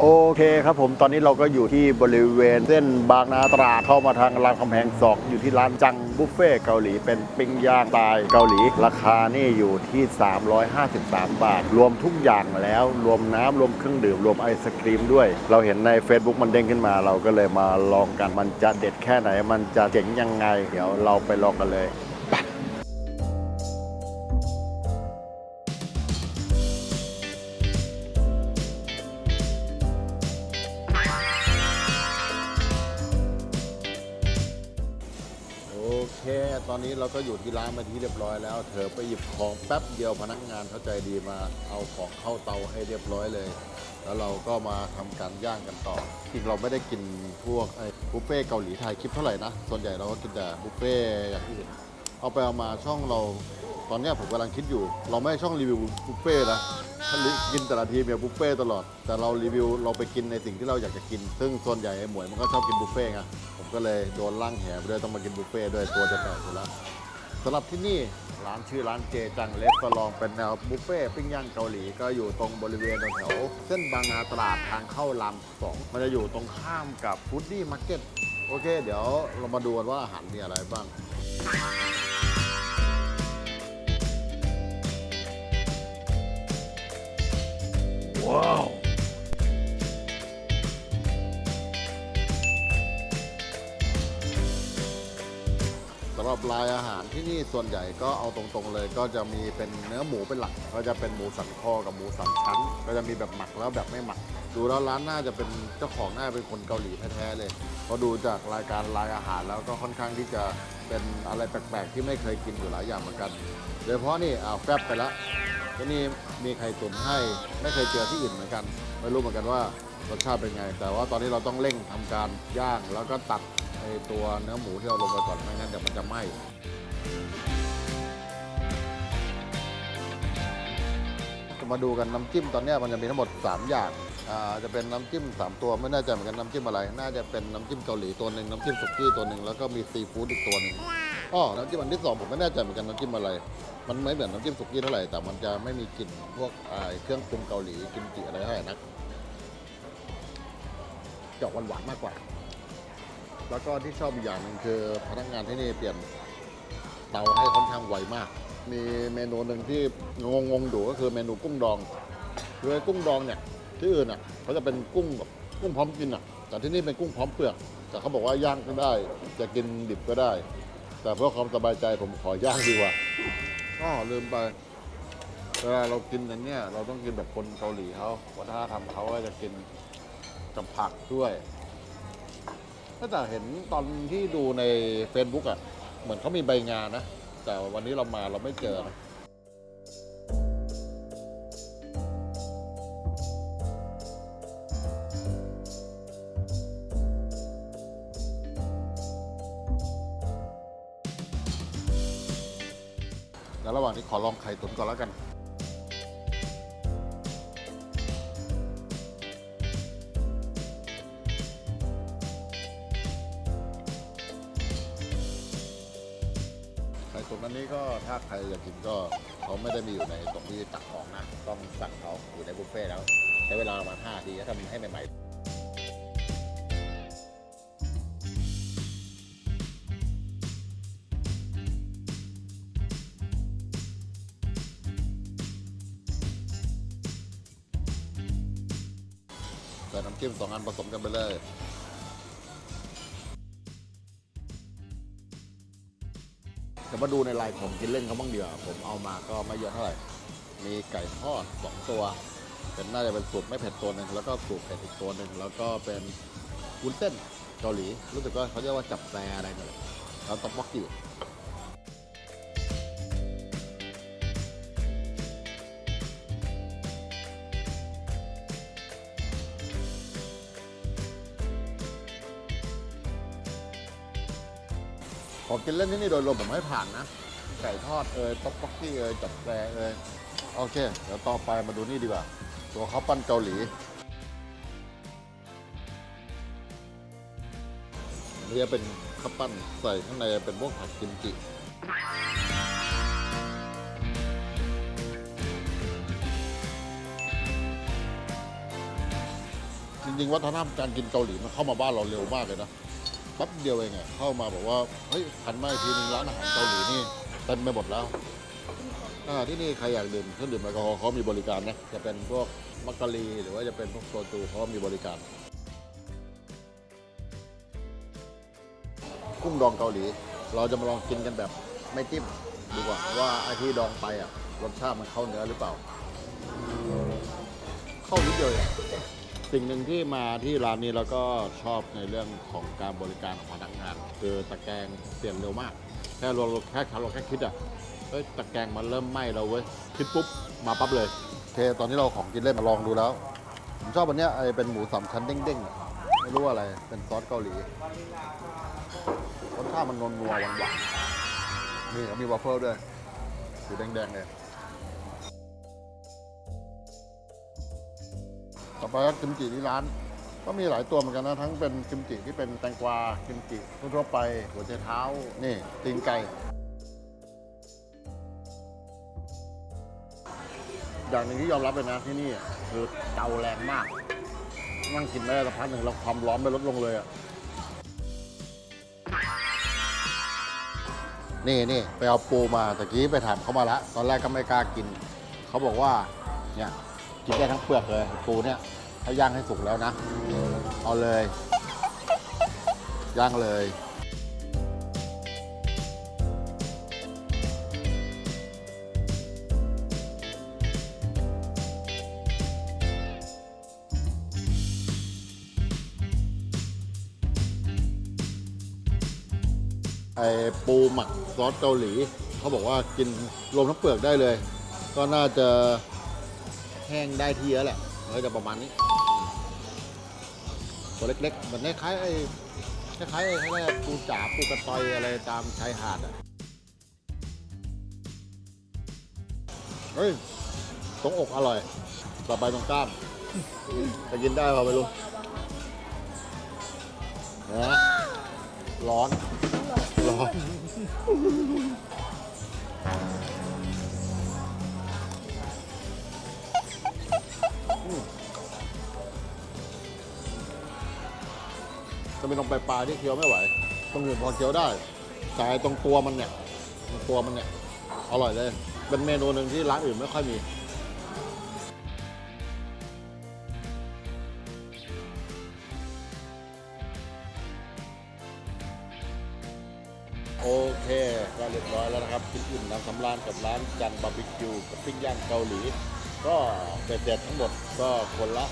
โอเคครับผมตอนนี้เราก็อยู่ที่บริเวณเส้นบางนาตราดเข้ามาทางรามคำแหงสองอยู่ที่ร้านจังบุฟเฟ่เกาหลีเป็นปิ้งย่างสไตล์เกาหลี ราคานี่อยู่ที่ 353 บาท รวมทุกอย่างแล้ว รวมน้ำรวมเครื่องดื่ม รวมไอศครีมด้วย เราเห็นใน Facebook มันเด้งขึ้นมา เราก็เลยมาลองกันมันจะเด็ดแค่ไหน มันจะเจ๋งยังไง เดี๋ยวเราไปลองกันเลย เค ตอนนี้เราก็อยู่ที่ร้านมาที่เรียบร้อยแล้ว เธอไปหยิบของแป๊บเดียวพนักงานเข้าใจดีมาเอาของเข้าเตาให้เรียบร้อยเลย แล้วเราก็มาทำการย่างกันต่อจริงเราไม่ได้กินพวกไอ้บุฟเฟ่เกาหลีไทยคลิปเท่าไหร่นะ ส่วนใหญ่เราก็กินแต่บุฟเฟ่อย่างอื่น เอาไปเอามาช่องเราตอนเนี้ยผมกำลังคิดอยู่ เราไม่ใช่ช่องรีวิวบุฟเฟ่ต์นะถ้ากินแต่ละทีเนี่ยบุฟเฟ่ต์ตลอด แต่เรารีวิวเราไปกินในสิ่งที่เราอยากจะกิน ซึ่งส่วนใหญ่ไอ้หมวยมันก็ชอบกินบุฟเฟ่ต์ไงผมก็เลยโดนล่างแหไปด้วยต้องมากินบุฟเฟ่ต์ด้วยตัวจะแตกอยู่แล้วสำหรับที่นี่ร้านชื่อร้านเจจังเลสตลองเป็นแนวบุฟเฟ่ปิ้งย่างเกาหลีก็อยู่ตรงบริเวณแถวเส้นบางนาตลาดทางเข้ารามสองมันจะอยู่ตรงข้ามกับฟูดดี้มาร์เก็ตโอเค เดี๋ยวเรามาดูกันว่าอาหารมีอะไรบ้าง สำหรับรายอาหารที่นี่ส่วนใหญ่ก็เอาตรงๆเลย ก็จะมีเป็นเนื้อหมูเป็นหลัก ก็จะเป็นหมูสันคอกับหมูสันชั้น ก็จะมีแบบหมักแล้วแบบไม่หมัก ดูแล้วร้านน่าจะเป็นเจ้าของน่าจะเป็นคนเกาหลีแท้ๆเลยเพราะดูจากรายการรายอาหารแล้วก็ค่อนข้างที่จะเป็นอะไรแปลกๆ ที่ไม่เคยกินอยู่หลายอย่างเหมือนกันโดยเฉพาะนี่อ้าวแฟบไปแล้ว ที่นี่มีไข่ตุ๋นให้ไม่เคยเจอที่อื่นเหมือนกัน ไม่รู้เหมือนกันว่ารสชาติเป็นไง แต่ว่าตอนนี้เราต้องเร่งทำการย่าง แล้วก็ตัดไอตัวเนื้อหมูที่เราลงไปก่อนไม่งั้นเดี๋ยวมันจะไหม้จะมาดูกันน้ำจิ้มตอนเนี้ยมันจะมีทั้งหมด 3 อย่างอ่าจะเป็นน้ำจิ้ม 3 ตัวไม่แน่ใจเหมือนกันน้ำจิ้มอะไร น่าจะเป็นน้ำจิ้มเกาหลีตัวหนึ่งน้ำจิ้มสุกี้ตัวหนึ่งแล้วก็มีซีฟู้ดอีกตัวหนึ่ง อ้อน้ำจิ้มอันที่สองผมไม่แน่ใจเหมือนกันน้ำจิ้มอะไร มันไม่เหมือนน้ำจิ้มสุกี้เท่าไหร่แต่มันจะไม่มีกลิ่นพวกอ่าเครื่องปรุงเกาหลีกิมจิอะไรเท่าไหร่นักจะออกหวานๆมากกว่า แล้วก็ที่ชอบอีกอย่างหนึ่งคือพนักงานที่นี่เปลี่ยนเตาให้ค่อนข้างไวมาก มีเมนูหนึ่งที่งงๆอยู่ก็คือเมนูกุ้งดองคือกุ้งดองเนี่ยที่อื่นอะเขาจะเป็นกุ้งแบบกุ้งพร้อมกินอะ แต่ที่นี่เป็นกุ้งพร้อมเปลือก แต่เขาบอกว่าย่างก็ได้ จะกินดิบก็ได้ แต่เพื่อความสบายใจผมขอย่างดีกว่าก็ลืมไปเวลาเรากินอันเนี้ยเราต้องกินแบบคนเกาหลีเขาวัฒนธรรมเขาก็จะกินกับผักด้วยก็แต่เห็นตอนที่ดูใน Facebook อะ เหมือนเขามีใบงานนะ แต่วันนี้เรามาเราไม่เจอนะ แล้วระหว่างนี้ขอลองไข่ตุ๋นก่อนแล้วกัน ไข่ตุ๋นอันนี้ก็ถ้าใครอยากกินก็เขาไม่ได้มีอยู่ในตรงที่ตักของนะ ต้องสั่งเขาอยู่ในบุฟเฟ่ต์แล้ว ใช้เวลาประมาณ5นาทีถ้าทำให้ใหม่ๆ แต่น้ำจิ้มสองอันผสมกันไปเลยจะมาดูในลายของกินเล่นเขาบ้างเดียวาผมเอามาก็ไม่เยอะเท่าไหร่ มีไก่ทอดสองตัว เป็นน่าจะเป็นสูตรไม่เผ็ดตัวหนึ่งแล้วก็สูตรเผ็ดอีกตัวหนึ่งแล้วก็เป็นวุ้นเส้นเกาหลี รู้สึกว่าเขาเรียกว่าจับแซอะไรนั่นแหละแล้วต๊อกบกอ กินเล่นที่นี่โดยรวมผมให้ผ่านนะ ไก่ทอดเอยต๊อกบกกี้เอยจับแซเอยโอเค เดี๋ยวต่อไปมาดูนี่ดีกว่า ตัวข้าวปั้นเกาหลี นี่จะเป็นข้าวปั้นใส่ข้างในเป็นพวกผักกิมจิจริงๆวัฒนธรรมการกินเกาหลีมันเข้ามาบ้านเราเร็วมากเลยนะ ป๊บเดียวเองอะเข้ามาบอกว่าเฮ้ยหันมาอีกทีนึงร้านอาหารเกาหลีนี่เต็มไปหมดแล้วอ่าที่นี่ใครอยากดื่มเครื่องดื่มแอลกอฮอล์เขามีบริการนะจะเป็นพวกมักกะลีหรือว่าจะเป็นพวกโซจูเขามีบริการ กุ้งดองเกาหลี เราจะมาลองกินกันแบบไม่จิ้มดีกว่าว่าไอที่ดองไปอะรสชาติมันเข้าเนื้อหรือเปล่า เข้านิดเดียวเอง สิ่งหนึ่งที่มาที่ร้านนี้แล้วก็ชอบในเรื่องของการบริการของพนักงาน คือตะแกรงเปลี่ยนเร็วมาก แค่เราแค่เราแค่คิดอะเฮ้ยตะแกรงมันเริ่มไหม้แล้วเว้ยคิดปุ๊บมาปั๊บเลยโอเค ตอนนี้เราของกินเล่นมาลองดูแล้ว ผมชอบอันเนี้ยไอ้เป็นหมูสามชั้นเด้งๆอะไม่รู้อะไรเป็นซอสเกาหลีรสชาติมันนวลนัวหวานๆนี่เขามีวอฟเฟิลด้วยสีแดงๆเลย ต่อไปก็กิมจิที่ร้าน ก็มีหลายตัวเหมือนกันนะทั้งเป็นกิมจิที่เป็นแตงกวากิมจิทั่วๆไปหัวใจเท้านี่ตีนไก่อย่างหนึ่งที่ยอมรับเลยนะที่นี่คือเตาแรงมากนั่งกินไม่ได้สักพักหนึ่งแล้วความร้อนไม่ลดลงเลยอะนี่นี่ไปเอาปูมาตะกี้ไปถามเขามาแล้วตอนแรกก็ไม่กล้ากิน เขาบอกว่าเนี่ย กินได้ทั้งเปลือกเลยปูเนี่ยถ้าย่างให้สุกแล้วนะ เอาเลย ย่างเลยไอ้ปูหมักซอสเกาหลี เขาบอกว่ากินรวมทั้งเปลือกได้เลย ก็น่าจะ ห้งได้ทีแล้วแหละก็จะประมาณนี้ตัวเล็กๆเหมือนคล้ายๆไอ้คล้ายๆไอ้คล้ายปูจ๋าปูกระตอยอะไรตามชายหาดอะเฮ้ยตรงอกอร่อย ต่อไปตรงกล้ามจะกินได้เปล่าไม่รู้นะร้อน ร้อน จะเป็นตรงปลายที่เคี้ยวไม่ไหวตรงอื่นพอเคี้ยวได้แต่ตรงตัวมันเนี่ยตรงตัวมันเนี่ยอร่อยเลย เป็นเมนูหนึ่งที่ร้านอื่นไม่ค่อยมีโอเคก็เรียบร้อยแล้วนะครับกินอิ่มน้ำสำราญกับร้านจันบาร์บีคิวกับปิ้งย่างเกาหลี ก็เด็ดๆทั้งหมดก็คนละ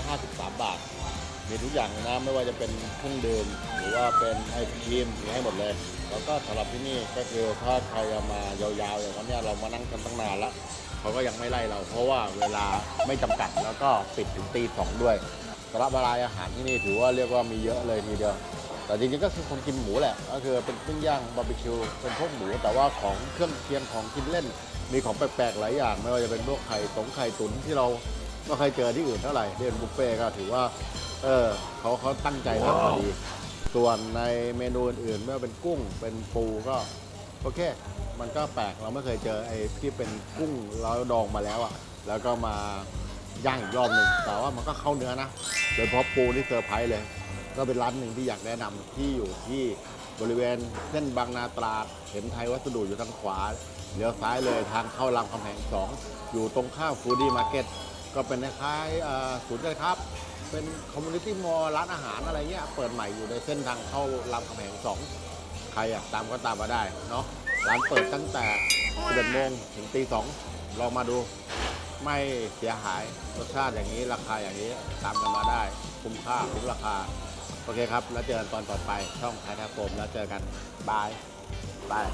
353 บาท มีทุกอย่างนะไม่ว่าจะเป็นเครื่องดื่มหรือว่าเป็นไอศครีมมีให้หมดเลย แล้วก็สำหรับที่นี่ก็คือถ้าใครเอามายาวๆอย่างวันเนี้ยเรามานั่งกันตั้งนานล้วเขาก็ยังไม่ไล่เรา เพราะว่าเวลาไม่จำกัดแล้วก็ปิดถึงตีสองด้วยสำหรับรายอาหารที่นี่ถือว่าเรียกว่ามีเยอะเลยทีเดียว แต่จริงๆก็คือคนกินหมูแหละก็คือเป็นปิ้งย่างบาร์บีคิวเป็นพวกหมูแต่ว่าของเครื่องเคียงของกินเล่น มีของแปลกๆหลายอย่าง ไม่ว่าจะเป็นพวกไข่ตงไข่ตุ๋นที่เราไม่เคยเจอที่อื่นเท่าไหร่เรียนบุฟเฟ่ก็ถือว่า เออเขาเขาตั้งใจทำมาดี ส่วนในเมนูอื่นๆไม่ว่าเป็นกุ้งเป็นปูก็โอเค มันก็แปลกเราไม่เคยเจอไอ้ที่เป็นกุ้งแล้วดองมาแล้วอะแล้วก็มาย่างอีกรอบหนึ่งแต่ว่ามันก็เข้าเนื้อนะโดยเฉพาะปูที่เซอร์ไพรส์เลย ก็เป็นร้านหนึ่งที่อยากแนะนำที่อยู่ที่บริเวณเส้นบางนาตราดเห็นไทยวัสดุอยู่ทางขวาเลี้ยวซ้ายเลยทางเข้ารามคำแหงสองอยู่ตรงข้ามฟูดี้มาร์เก็ต ก็เป็นคล้ายๆศูนย์การค้าเป็นคอมมูนิตี้มอลล์ร้านอาหารอะไรเงี้ยเปิดใหม่อยู่ในเส้นทางเข้ารามคำแหงสองใครอยากตามก็ตามมาได้เนาะร้านเปิดตั้งแต่11โมงถึงตีสองลองมาดูไม่เสียหายรสชาติอย่างนี้ราคาอย่างนี้ตามกันมาได้ คุ้มค่าคุ้มราคา โอเคครับ แล้วเจอกันตอนต่อไปช่องไทยแทโฟมแล้วเจอกันบายบาย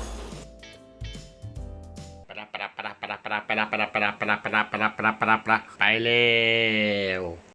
ะปะปะปะปะปะปะปะปะปะปะปะปะปะปะปะไปเร็ว